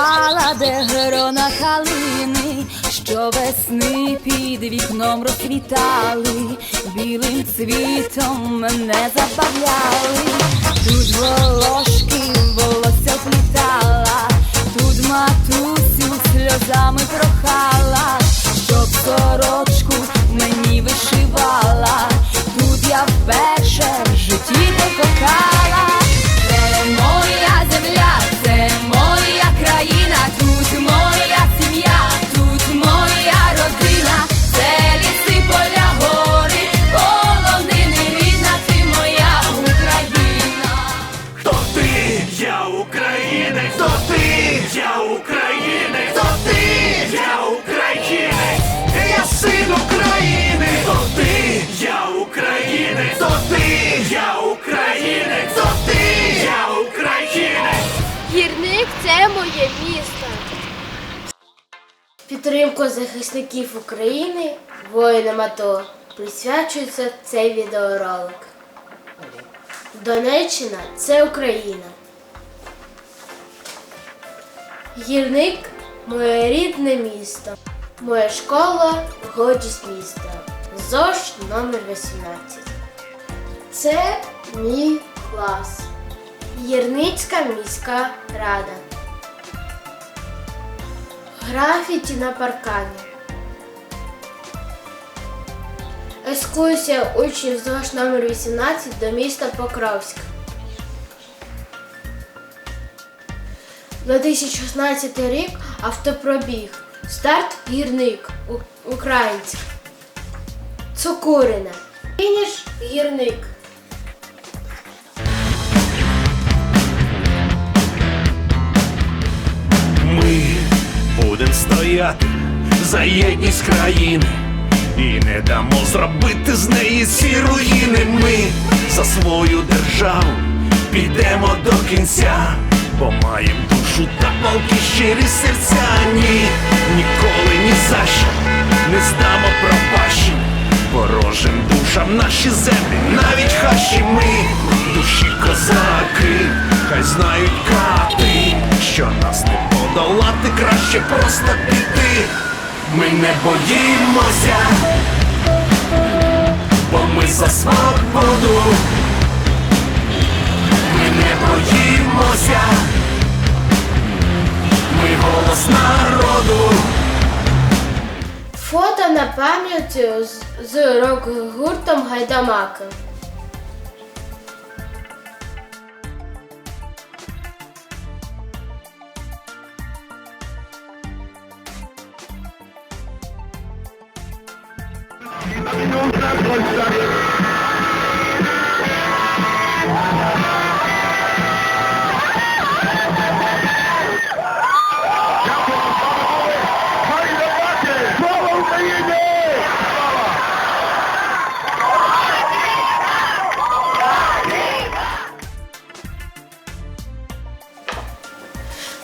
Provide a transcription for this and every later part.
стала, де грона калини, що весни під вікном розквітали, білим цвітом мене забавляли, тут волошки волосся плітала, тут матусю сльозами прохала, щоб сорочку українець! Хто ти? Я українець! Хто ти? Я українець! Я син України! Хто ти? Я українець! Хто ти? Я українець! Хто ти? Я українець! Гірник це моє місто. Підтримку захисників України, воїнам АТО присвячується цей відеоролик. Донеччина це Україна. Гірник моє рідне місто. Моя школа гордість міста. ЗОЖ номер 18. Це мій клас. Гірницька міська рада. Графіті на паркані. Екскурсія учнів ЗОЖ номер 18 до міста Покровськ. 2016 рік автопробіг. Старт гірник. У- Українці. Цукурина. Фініш гірник. Ми будем стояти за єдність країни і не дамо зробити з неї ці руїни. Ми за свою державу підемо до кінця, бо маємо душу та палки щирі серця. Ні, ніколи ні за що не здамо пропащі ворожим душам наші землі, навіть хащі ми, душі козаки, хай знають кати, що нас не подолати, краще просто піти. Ми не боїмося, бо ми за свободу. Не боїмося, ми голос народу. Фото на пам'ять з, рок-гуртом Гайдамаки.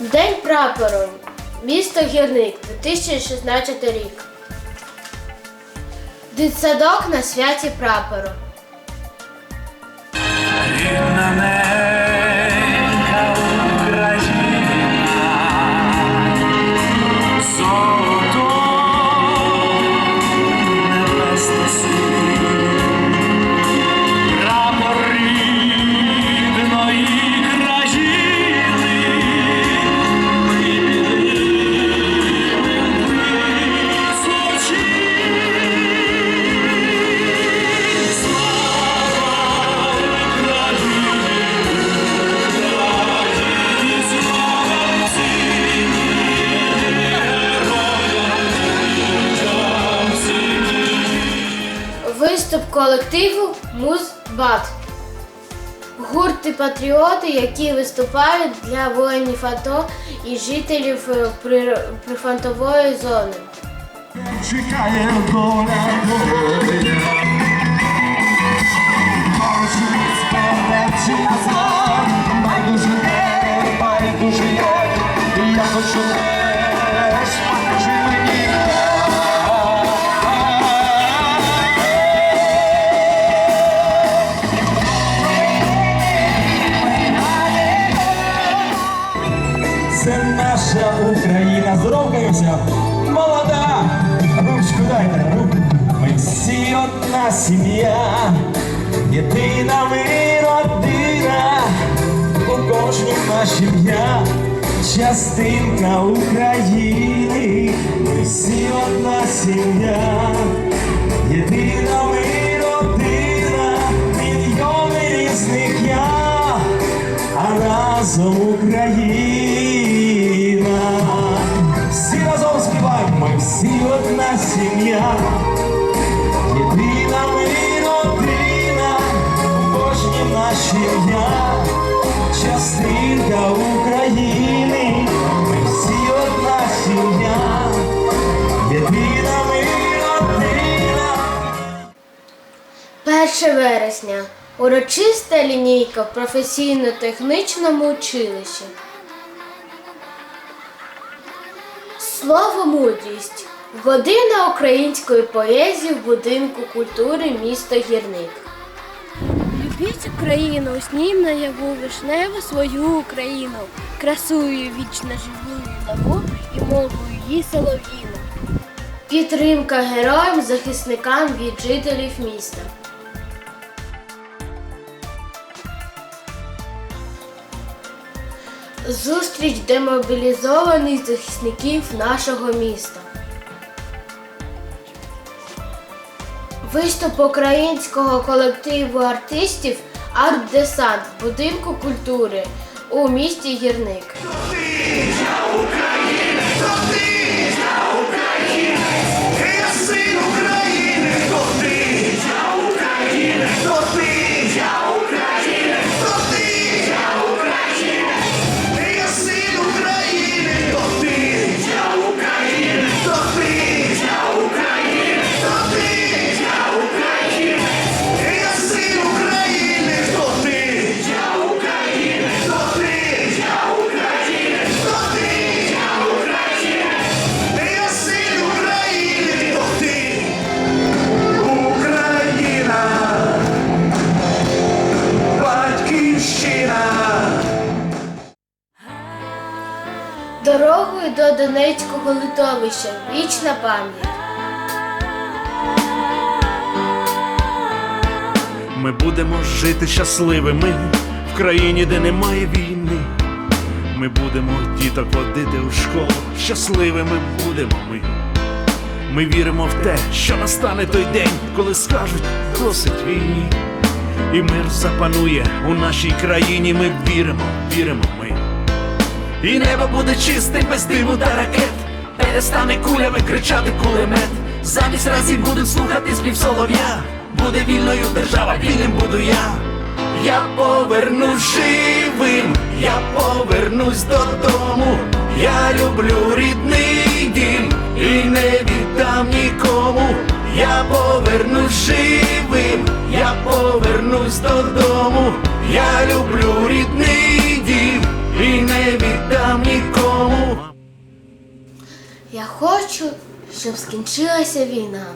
День прапору. Місто Гірник, 2016 рік. Дитсадок на святі прапору. Рідна колективу Музбат. Гурти патріоти, які виступають для воїнів АТО і жителів е, при- прифронтової зони. Чекає доля байдуже я хочу здоровкаємося. Молода! Ручку дайте, руку. Ми всі одна сім'я, єдина ми родина, у кожній наша ім'я, частинка України. Ми всі одна сім'я, єдина ми родина, мільйони різних я а разом Україна. Сім'я, єдина ми родина, у кожній нашій ім'я, частинка України, ми всі одна сім'я, єдина ми родина. 1 вересня. Урочиста лінійка в професійно-технічному училищі. Слово мудрість. Година української поезії в будинку культури міста Гірник. Любіть Україну, уснім наяву вишневу свою Україну, красую вічно живую нову і мовою її солов'їну. Підтримка героям захисникам від жителів міста. Зустріч демобілізованих захисників нашого міста. Виступ українського колективу артистів Арт-Десант в будинку культури у місті Гірник. Донецького литовища вічна пам'ять. Ми будемо жити щасливими в країні, де немає війни. Ми будемо діток водити у школу, щасливими будемо ми. Ми віримо в те, що настане той день, коли скажуть досить війні. І мир запанує у нашій країні. Ми віримо, віримо. І небо буде чистим без диму та ракет. Перестане кулями кричати кулемет. Замість разів будуть слухати спів солов'я. Буде вільною держава, вільним буду я. Я повернусь живим, я повернусь додому. Я люблю рідний дім і не віддам нікому. Я повернусь живим, я повернусь додому. Я люблю рідний дім хочу, щоб скінчилася війна.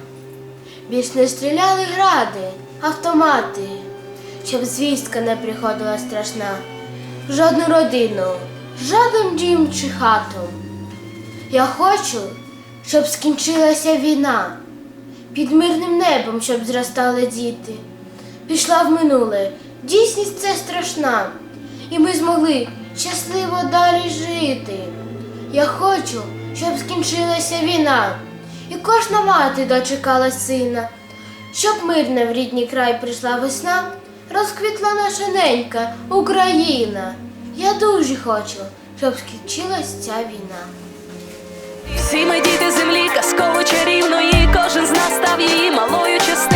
Більш не стріляли гради, автомати, щоб звістка не приходила страшна. Жодну родину, жоден дім чи хату. Я хочу, щоб скінчилася війна. Під мирним небом, щоб зростали діти. Пішла в минуле, дійсність це страшна, і ми змогли щасливо далі жити. Я хочу, щоб скінчилася війна, і кожна мати дочекала сина, щоб мирна в рідній край прийшла весна, розквітла наша ненька Україна. Я дуже хочу, щоб скінчилась ця війна. Всі ми діти землі, казково чарівної, кожен з нас став її малою частиною.